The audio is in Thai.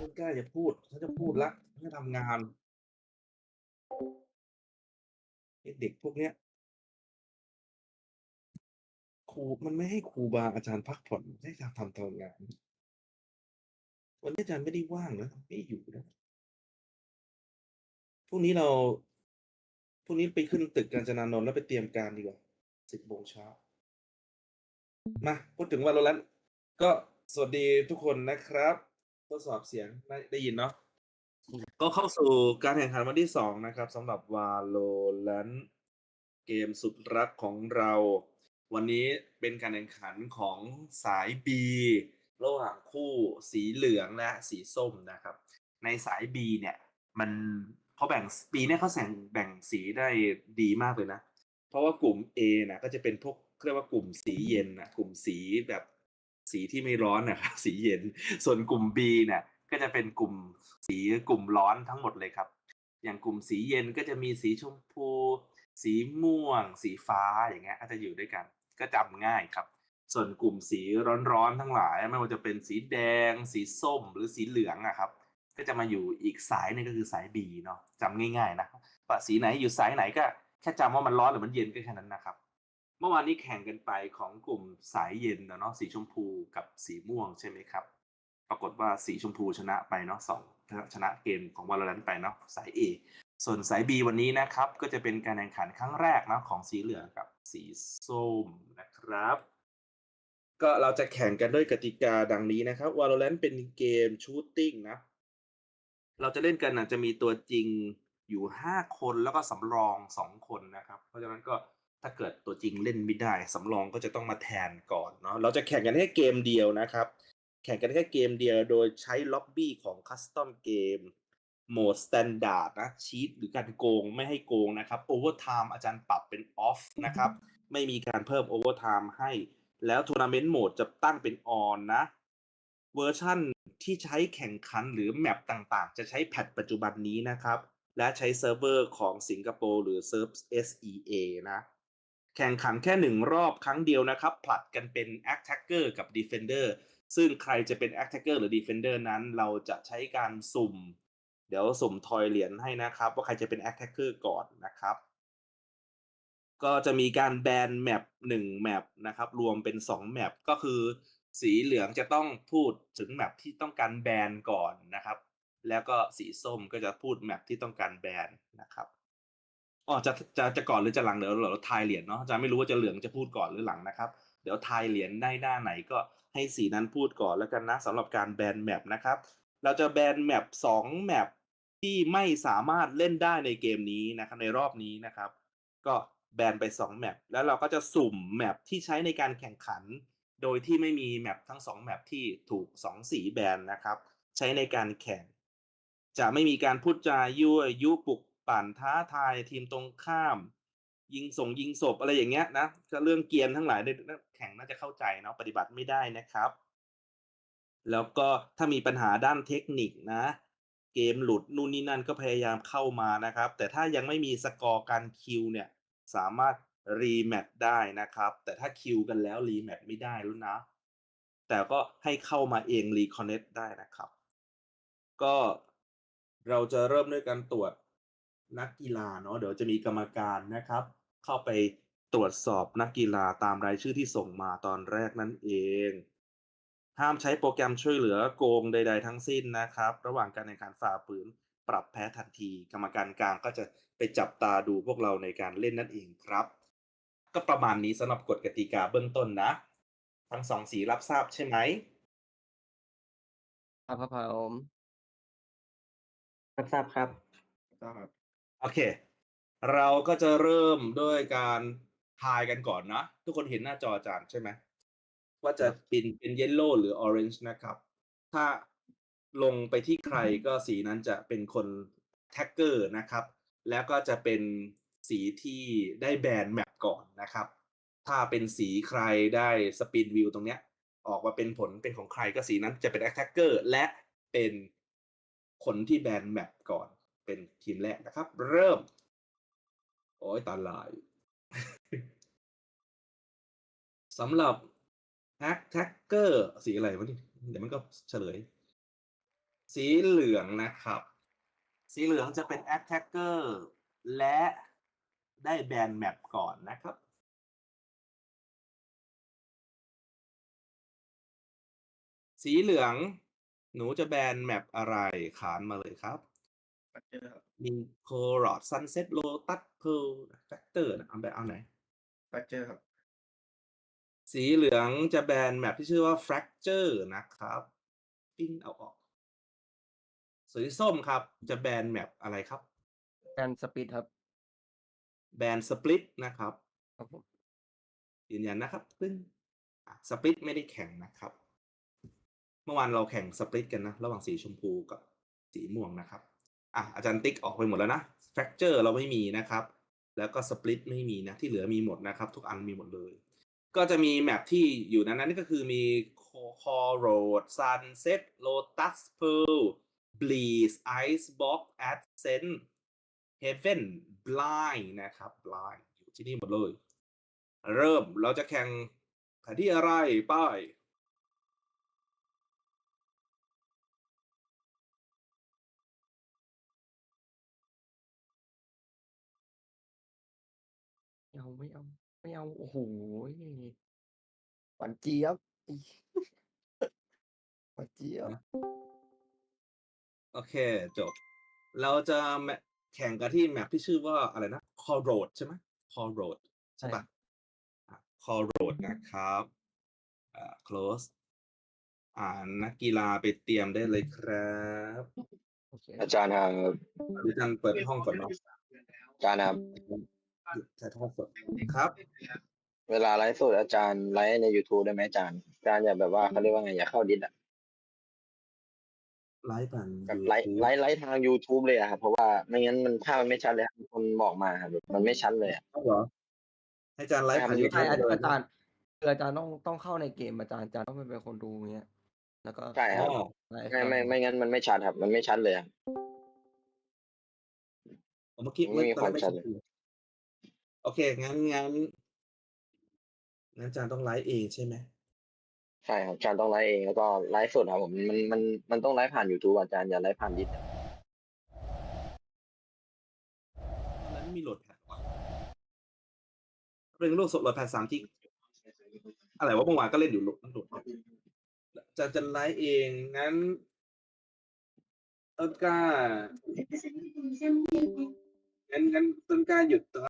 ต้นกล้าอย่าพูดฉันจะพูดละฉันจะทำงานไอ้เด็กพวกเนี้ยครูมันไม่ให้ครูบาอาจารย์พักผ่อนให้ทำทำทำงาน วันนี้อาจารย์ไม่ได้ว่างนะไม่อยู่นะพรุ่งนี้เราพรุ่งนี้ไปขึ้นตึกกาญจนานนท์แล้วไปเตรียมการดีกว่าสิบโมงเช้ามาพูดถึงวันแล้วก็สวัสดีทุกคนนะครับ ทดสอบเสียงได้ได้ยินเนาะก็เข้าสู่การแข่งขันวันที่สองนะครับสำหรับ Valorant เกมสุดรักของเรา วันนี้เป็นการแข่งขันของสาย B ระหว่างคู่สีเหลืองและสีส้มนะครับ ในสาย B เนี่ย มันเขาแบ่ง B เนี่ยเขาแบ่งแบ่งสีได้ดีมากเลยนะ เพราะว่ากลุ่ม A นะก็จะเป็นพวกเรียกว่ากลุ่มสีเย็นนะกลุ่มสีแบบ สีที่ไม่ร้อนนะครับสีเย็น ส่วนกลุ่ม B เนี่ยก็จะเป็นกลุ่มสีกลุ่มร้อนทั้งหมดเลยครับ อย่างกลุ่มสีเย็นก็จะมีสีชมพู สีม่วง สีฟ้าอย่างเงี้ยก็จะอยู่ด้วยกัน ก็จำง่ายครับ ส่วนกลุ่มสีร้อนๆทั้งหลาย ไม่ว่าจะเป็นสีแดง สีส้มหรือสีเหลืองอะครับ ก็จะมาอยู่อีกสายหนึงก็คือสาย B เนาะจำง่าย ๆ นะว่าสีไหนอยู่สายไหนก็แค่จำว่ามันร้อนหรือมันเย็นก็แค่นั้นนะครับ เมื่อวานนี้แข่งกันไปของกลุ่มสายเย็นนะเนาะสีชมพูกับสีม่วงใช่ไหมครับ ปรากฏว่าสีชมพูชนะไปเนาะสองชนะเกมของวาโลแรนไปเนาะสาย A ส่วนสาย B วันนี้นะครับ ก็จะเป็นการแข่งขันครั้งแรกนะของสีเหลืองกับสีส้มนะครับ ก็เราจะแข่งกันด้วยกติกาดังนี้นะครับ Valorant เป็นเกมชูตติ้งนะ เราจะเล่นกันนะจะมีตัวจริงอยู่ 5 คนแล้วก็สำรอง 2 คนนะครับ เพราะฉะนั้นก็ ถ้าเกิดตัวจริงเล่นไม่ได้สำรองก็จะต้องมาแทนก่อนเนาะเราจะแข่งกันแค่เกมเดียวนะครับ แข่งกันแค่เกมเดียวโดยใช้ล็อบบี้ของคัสตอมเกมโหมดสแตนดาร์ดนะชีตหรือการโกงไม่ให้โกงนะครับโอเวอร์ไทม์อาจารย์ปรับเป็นออฟนะครับไม่มีการเพิ่มโอเวอร์ไทม์ให้ แล้วทัวร์นาเมนต์โหมดจะตั้งเป็นออนนะเวอร์ชั่นที่ใช้แข่งขันหรือแมปต่างๆ จะใช้แพทปัจจุบันนี้นะครับ และใช้เซิร์ฟเวอร์ของสิงคโปร์หรือเซิร์ฟ SEA นะ แข่งขันแค่หนึ่งรอบครั้งเดียวนะครับ ผลัดกันเป็น Attacker กับ Defender ซึ่งใครจะเป็น Attacker หรือ Defender นั้นเราจะใช้การสุ่ม เดี๋ยวสุ่มทอยเหรียญให้นะครับ ว่าใครจะเป็น Attacker ก่อนนะครับ ก็จะมีการแบนแมปหนึ่งแมปนะครับ รวมเป็นสองแมปก็คือ สีเหลืองจะต้องพูดถึงแมปที่ต้องการแบนก่อนนะครับ แล้วก็สีส้มก็จะพูดแมปที่ต้องการแบนนะครับ อ๋อจะจะจะก่อนหรือจะหลังเดี๋ยวเราทายเหรียญเนาะจะไม่รู้ว่าจะเหลืองจะพูดก่อนหรือหลังนะครับ เดี๋ยวทายเหรียญได้หน้าไหนก็ให้สีนั้นพูดก่อนแล้วกันนะสำหรับการแบนแมปนะครับ เราจะแบนแมปสองแมปที่ไม่สามารถเล่นได้ในเกมนี้นะครับในรอบนี้นะครับ ก็แบนไป2แมปแล้วเราก็จะสุ่มแมปที่ใช้ในการแข่งขัน โดยที่ไม่มีแมปทั้ง2แมปที่ถูก2สีแบนนะครับ ใช้ในการแข่ง จะไม่มีการพูดจายั่วยุปลุก ปั่นท้าทายทีมตรงข้าม ยิงส่งยิงศพอะไรอย่างเงี้ยนะก็เรื่องเกียร์ทั้งหลายเนี่ยแข่งน่าจะเข้าใจเนาะปฏิบัติไม่ได้นะครับ แล้วก็ถ้ามีปัญหาด้านเทคนิคนะ เกมหลุดนู่นนี่นั่นก็พยายามเข้ามานะครับ แต่ถ้ายังไม่มีสกอร์การคิวเนี่ยสามารถรีแมตช์ได้นะครับ แต่ถ้าคิวกันแล้วรีแมตช์ไม่ได้แล้วนะ แต่ก็ให้เข้ามาเองรีคอนเน c t ได้นะครับ ก็เราจะเริ่มด้วยการตรวจ นักกีฬาเนาะเดี๋ยวจะมีกรรมการนะครับ เข้าไปตรวจสอบนักกีฬาตามรายชื่อที่ส่งมาตอนแรกนั่นเอง ห้ามใช้โปรแกรมช่วยเหลือโกงใด ๆ ทั้งสิ้นนะครับ ระหว่างการแข่งขันฝ่าฝืนปรับแพ้ทันที กรรมการกลางก็จะไปจับตาดูพวกเราในการเล่นนั่นเองครับ ก็ประมาณนี้สำหรับกฎกติกาเบื้องต้นนะ ทั้งสองสีรับทราบใช่ไหมครับครับผมรับทราบครับ โอเค เราก็จะเริ่มด้วยการทายกันก่อนนะ ทุกคนเห็นหน้าจออาจารย์ใช่ไหม ว่าจะเป็นเป็นเยลโล่หรือออเรนจ์นะครับ ถ้าลงไปที่ใครก็สีนั้นจะเป็นคนแท็กเกอร์นะครับ แล้วก็จะเป็นสีที่ได้แบนแมปก่อนนะครับ ถ้าเป็นสีใครได้สปินวิวตรงเนี้ย ออกมาเป็นผลเป็นของใครก็สีนั้นจะเป็นแท็กเกอร์และเป็นคนที่แบนแมปก่อน เป็นทีมแรกนะครับ เริ่ม โอ้ยตาลายสำหรับ Attacker สีอะไรวะนี่เดี๋ยวมันก็เฉลย สีเหลืองนะครับ สีเหลืองจะเป็น attacker และได้แบนแมปก่อนนะครับสีเหลือง หนูจะแบนแมปอะไรขานมาเลยครับ ฟักเจอร์ครับมีโครอดซันเซ็ตโลตัสเพลแฟกเตอร์นะเอาแบบเอาไหนฟักเจอร์ครับ สีเหลืองจะแบนแมปที่ชื่อว่า Fracture นะครับ ปิ้งเอาออก สีส้มครับ จะแบนแมปอะไรครับแบนสปีดครับแบนสปลิตนะครับครับผมยืนยันนะครับปึ้งสปลิตไม่ได้แข่งนะครับ เมื่อวานเราแข่งสปลิตกันนะ ระหว่างสีชมพูกับสีม่วงนะครับ อะอาจารย์ติ๊กออกไปหมดแล้วนะ Fracture เราไม่มีนะครับ แล้วก็สปลิตไม่มีนะที่เหลือมีหมดนะครับ ทุกอันมีหมดเลย ก็จะมีแมปที่อยู่นั้นนั่นก็คือมีคอโรดซันเซ็ตโลตัสเพลบลีสไอซ์บ็อกแอดเซนเฮเวนบลายนะครับบลายอยู่ที่นี่หมดเลย เริ่มเราจะแข่งแผนที่อะไร ป้าย ไม่เอาไม่เอา ไม่เอา โอ้โหหวานเจี๊ยบอีหวานเจี๊ยบโอเค จบ เราจะแมแข่งกันที่แมปที่ชื่อว่าอะไรนะ c o r Road ใช่ไหม c o r Road ใช่ปะ c o r Road นะครับอ่า close อ่านักกีฬาไปเตรียมได้เลยครับโอเคอาจารย์ครับอาจารย์เปิดห้องก่อนเนาะอาจารย์ครับ หยุดถ่ายทอดสดครับ เวลาไลฟ์สดอาจารย์ไลฟ์ใน YouTube ได้ไหมอาจารย์อาจารย์อย่าแบบว่าเขาเรียกว่าไงอย่าเข้าดิสอะไลฟ์ผ่านแบบไลฟ์ YouTube ไลฟ์ไลฟ์ทาง YouTube เลยอะครับเพราะว่าไม่งั้นมันภาพมันไม่ชัดเลยครับมีคนบอกมาครับแบบมันไม่ชัดเลยอะเอาเหรอให้อาจารย์ไลฟ์ผ่านใช่ YouTube ใช่อาเลยอาจารย์คืออาจารย์ต้องต้องเข้าในเกมอาจารย์อาจารย์ต้องเป็นคนดูอย่างเงี้ย แล้วก็ใช่ครับอ๋อไลฟ์ไม่ไม่ไม่งั้นมันไม่ชัดครับ มันไม่ชัดเลยอะ เมื่อกี้ไม่มีตอนแรกความชัดเลยชั โอเค งั้นงั้นงั้นอาจารย์ต้องไลฟ์เองใช่ไหมใช่ครับอาจารย์ต้องไลฟ์เองแล้วก็ไลฟ์สดครับผมมันมันมันต้องไลฟ์ผ่าน YouTube อาจารย์อย่าไลฟ์ผ่านดิสอะตอนนั้นมีโหลดแพดวะเป็นโลกสดโหลดแพดสามทิกอะไรวะเมื่อวานก็เล่นอยู่โหลดโหลดแพดจะจะไลฟ์เองงั้นต้นกล้างั้นงั้นต้นกล้าหยุด